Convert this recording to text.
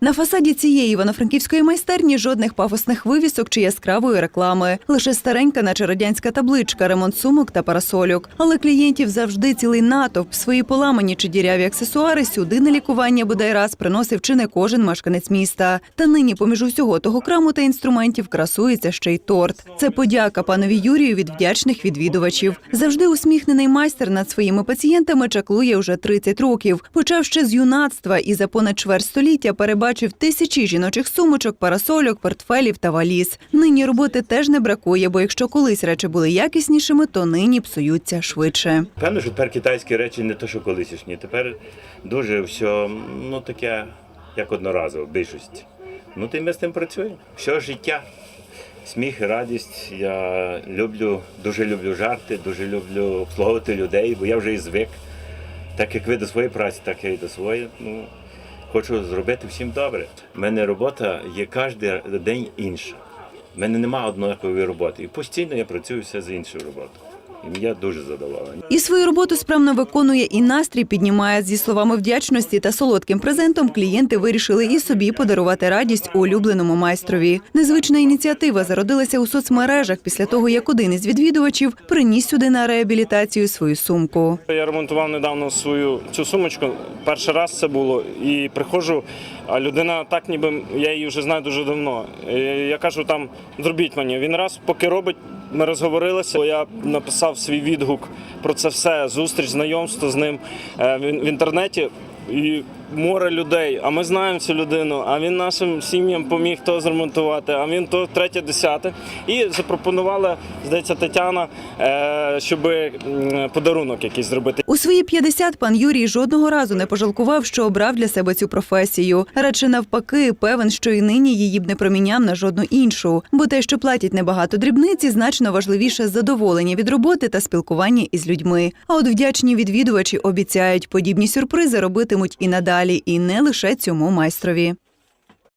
На фасаді цієї івано-франківської майстерні жодних пафосних вивісок чи яскравої реклами. Лише старенька, наче радянська табличка, ремонт сумок та парасольок. Але клієнтів завжди цілий натовп. Свої поламані чи діряві аксесуари сюди на лікування бодай раз приносив чи не кожен мешканець міста. Та нині, поміж усього того краму та інструментів, красується ще й торт. Це подяка панові Юрію від вдячних відвідувачів. Завжди усміхнений майстер над своїми пацієнтами чаклує вже 30 років. Почав ще з юнацтва і за понад чверть століття перебачив тисячі жіночих сумочок, парасольок, портфелів та валіз. Нині роботи теж не бракує, бо якщо колись речі були якіснішими, то нині псуються швидше. Певно, що тепер китайські речі не то, що колишні. Тепер дуже все ну, таке, як одноразово, в більшості. Ну, й ми з тим працюємо. Все життя. Сміх і радість. Я люблю, дуже люблю жарти, дуже люблю обслуговувати людей, бо я вже і звик. Так як ви до своєї праці, так я і до своєї. Ну, хочу зробити всім добре. У мене робота є кожен день інша. У мене немає однакової роботи. І постійно я працюю все з іншою роботою. І я дуже задоволений. І свою роботу справно виконує і настрій піднімає зі словами вдячності та солодким презентом. Клієнти вирішили і собі подарувати радість улюбленому майстрові. Незвична ініціатива зародилася у соцмережах після того, як один із відвідувачів приніс сюди на реабілітацію свою сумку. Я ремонтував недавно свою цю сумочку. Перший раз це було. І приходжу, а людина так, ніби я її вже знаю дуже давно. Я кажу, там зробіть мені. Він раз, поки робить, ми розговорилися. Я написав свій відгук про це все, зустріч, знайомство з ним е, в інтернеті. І море людей, а ми знаємо цю людину, а він нашим сім'ям поміг то зремонтувати, а він то третє, десяте. І запропонувала, здається, Тетяна, е, щоб подарунок якийсь зробити. У свої 50 пан Юрій жодного разу не пожалкував, що обрав для себе цю професію. Радше навпаки, певен, що і нині її б не проміняв на жодну іншу. Бо те, що платять небагато дрібниці, значно важливіше задоволення від роботи та спілкування із людьми. А от вдячні відвідувачі обіцяють, подібні сюрпризи робитимуть і надалі, і не лише цьому майстрові.